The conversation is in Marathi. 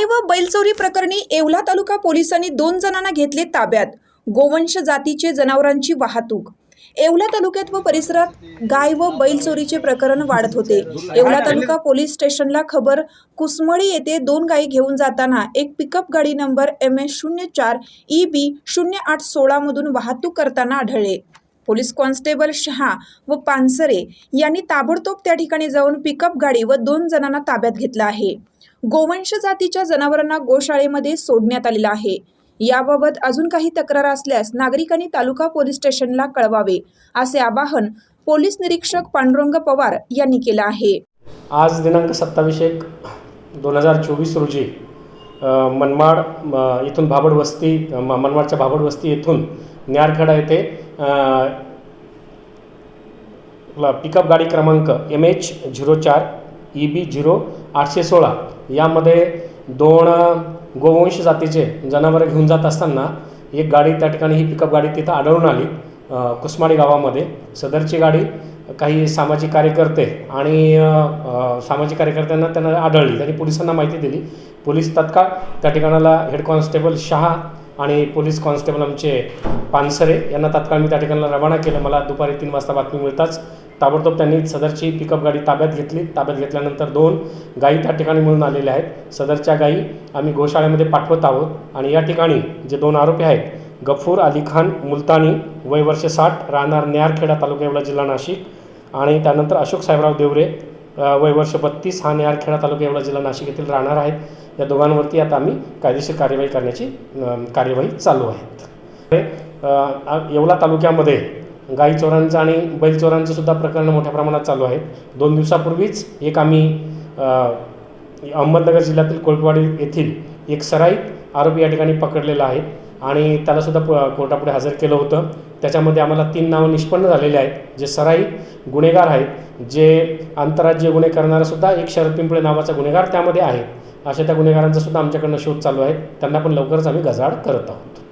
गाय व बैलचोरी प्रकरणी येवला तालुका पोलिसांनी दोन जणांना घेतले ताब्यात. गोवंश जातीचे जनावरांची वाहतूक. येवला तालुक्यात व परिसरात गाय व बैल चोरीचे प्रकरण वाढत होते. येवला तालुका पोलीस स्टेशनला खबर कुसमळी येथे दोन गायी घेऊन जाताना एक पिकअप गाडी नंबर एम एस शून्य चार ई बी शून्य आठ सोळामधून वाहतूक करताना आढळले. पोलीस कॉन्स्टेबल शहा व पानसरे यांनी ताबडतोब त्या ठिकाणी जाऊन पिकअप गाडी व दोन जणांना ताब्यात घेतलं आहे. गोवंश जातीच्या जनावरांना गोशाळेमध्ये सोडण्यात आलेलं आहे. याबाबत अजून काही तक्रार असल्यास नागरिकांनी तालुका पोलीस स्टेशनला कळवावे असे आवाहन पोलीस निरीक्षक पांडुरंग पवार यांनी केलं आहे. आज दिनांक सत्तावीस एक दोन हजार चोवीस रोजी मनमाड इथून भाबड वस्ती मनमाडच्या भाबड वस्ती येथून न्यारखेडा येथे पिकअप गाडी क्रमांक एम एच झिरो चार ई बी झिरो आठशे सोळा. यामध्ये दोन गोवंश जातीचे जनावरं घेऊन जात असताना एक गाडी त्या ठिकाणी ही पिकअप गाडी तिथं आढळून आली. अ, कुसमाडी गावामध्ये. सदरची गाडी काही सामाजिक कार्यकर्ते आणि सामाजिक कार्यकर्त्यांना त्यांना आढळली. त्यांनी पोलिसांना माहिती दिली. पोलीस तत्काळ त्या ठिकाणाला हेड कॉन्स्टेबल शहा आणि पोलीस कॉन्स्टेबल आमचे पानसरे यांना तात्काळ मी त्या ठिकाणाला रवाना केलं. मला दुपारी तीन वाजता बातमी मिळताच ताबडतोब त्यांनी सदरची पिकअप गाडी ताब्यात घेतली. ताब्यात घेतल्यानंतर दोन गायी त्या ठिकाणी मिळून आलेल्या आहेत. सदरच्या गायी आम्ही गोशाळेमध्ये पाठवत आहोत आणि या ठिकाणी जे दोन आरोपी आहेत गफूर अली खान मुलतानी वय वर्ष साठ राहणार न्यारखेडा तालुका एवढा जिल्हा नाशिक आणि त्यानंतर अशोक साहेबराव देवरे वय वर्ष बत्तीस हा न्यारखेडा तालुका एवढा जिल्हा नाशिक येथील राहणार आहेत या दोघांवरती आता आम्ही कायदेशीर कार्यवाही करण्याची कार्यवाही चालू आहे. येवला तालुक्यामध्ये गाई चोरांचं आणि बैल चोरांचं सुद्धा प्रकरण मोठ्या प्रमाणात चालू आहेत दोन दिवसापूर्वीच एक आम्ही अहमदनगर जिल्ह्यातील कोळपवाडी येथील एक सराईत आरोपी या ठिकाणी पकडलेला आहे. आणि त्यालासुद्धा प कोर्टापुढे हजर केलं होतं. त्याच्यामध्ये आम्हाला तीन नावं निष्पन्न झालेले आहेत. जे सराई गुन्हेगार आहेत. जे आंतरराज्यीय गुन्हे करणारासुद्धा एक शरद पिंपळे नावाचा गुन्हेगार त्यामध्ये आहे. अशा त्या गुन्हेगारांचासुद्धा आमच्याकडनं शोध चालू आहे. त्यांना पण लवकरच आम्ही गजाआड करत आहोत.